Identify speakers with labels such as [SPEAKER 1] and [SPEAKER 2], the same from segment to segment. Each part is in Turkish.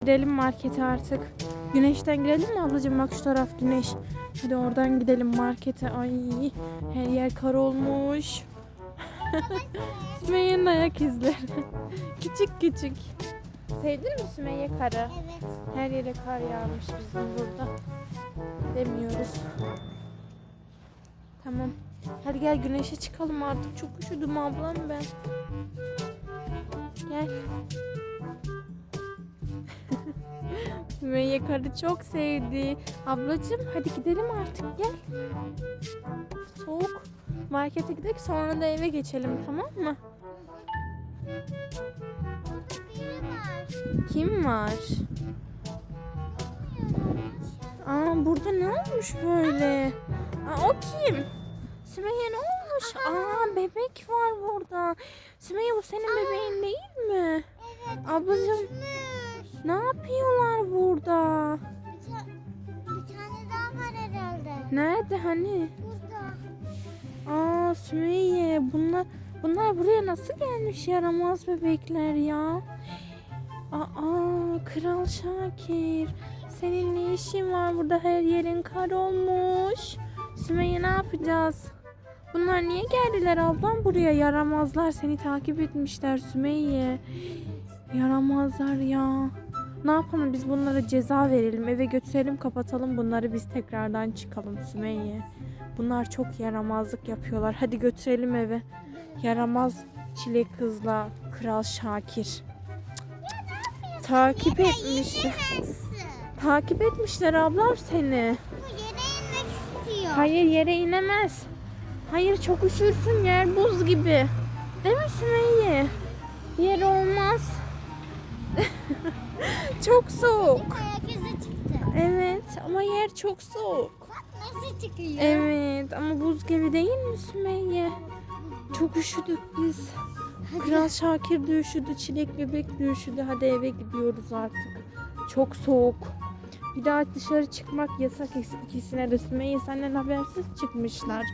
[SPEAKER 1] Gidelim markete artık. Güneşten girelim mi ablacığım? Bak şu taraf güneş. Hadi oradan gidelim markete. Ay her yer kar olmuş. Sümeyye'nin ayak izleri. küçük küçük. Sevdin mi Sümeyye karı?
[SPEAKER 2] Evet.
[SPEAKER 1] Her yere kar yağmış bizim burada. Demiyoruz. Tamam. Hadi gel güneşe çıkalım artık. Çok üşüdüm ablam ben. Gel. Sümeyye karı çok sevdi. Ablacığım hadi gidelim artık gel. Soğuk. Markete gidelim sonra da eve geçelim tamam mı? Kim var? Aa burada ne olmuş böyle? Aa, o kim? Sümeyye ne olmuş? Aa bebek var burada. Sümeyye bu senin bebeğin değil mi?
[SPEAKER 2] Evet.
[SPEAKER 1] Ablacığım ne yapıyorlar burada?
[SPEAKER 2] Bir, ta- bir tane daha var herhalde.
[SPEAKER 1] Nerede hani?
[SPEAKER 2] Burada.
[SPEAKER 1] Aa Sümeyye bunlar bunlar buraya nasıl gelmiş yaramaz bebekler ya? Aa Kral Şakir senin ne işin var burada her yerin kar olmuş. Sümeyye ne yapacağız? Bunlar niye geldiler ablam buraya yaramazlar seni takip etmişler Sümeyye. Yaramazlar ya. Ne yapalım biz bunlara ceza verelim eve götürelim kapatalım bunları biz tekrardan çıkalım Sümeyye. Bunlar çok yaramazlık yapıyorlar. Hadi götürelim eve. Yaramaz çilek kızla Kral Şakir. Takip etmişler. Takip etmişler ablam seni.
[SPEAKER 2] Bu yere inmek istiyor.
[SPEAKER 1] Hayır yere inemez. Hayır çok üşürsün yer buz gibi. Değil mi Sümeyye? Yer olmaz. çok soğuk. Evet ama yer çok soğuk.
[SPEAKER 2] Bak nasıl çıkıyor.
[SPEAKER 1] Evet ama buz gibi değil mi Sümeyye? Çok üşüdük biz. Kral Şakir de üşüdü, Çilek bebek de üşüdü. Hadi eve gidiyoruz artık. Çok soğuk. Bir daha dışarı çıkmak yasak ikisine de. Sümeyye senden habersiz çıkmışlar.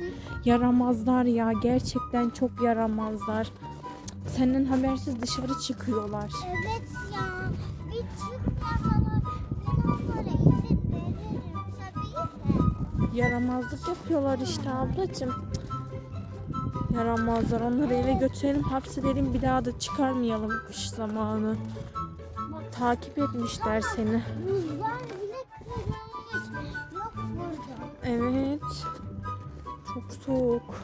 [SPEAKER 1] Yaramazlar ya. Gerçekten çok yaramazlar. Senden habersiz dışarı çıkıyorlar.
[SPEAKER 2] Evet ya. Bir çıkmamalı. Ben onlara izin veririm. Tabii ki.
[SPEAKER 1] Yaramazlık yapıyorlar işte ablacığım. Yaramazlar. Onları eve götürelim, hapsedelim. Bir daha da çıkarmayalım kış zamanı. Takip etmişler seni.
[SPEAKER 2] Buzlar bile kırılmış. Yok burada.
[SPEAKER 1] Evet. Çok soğuk.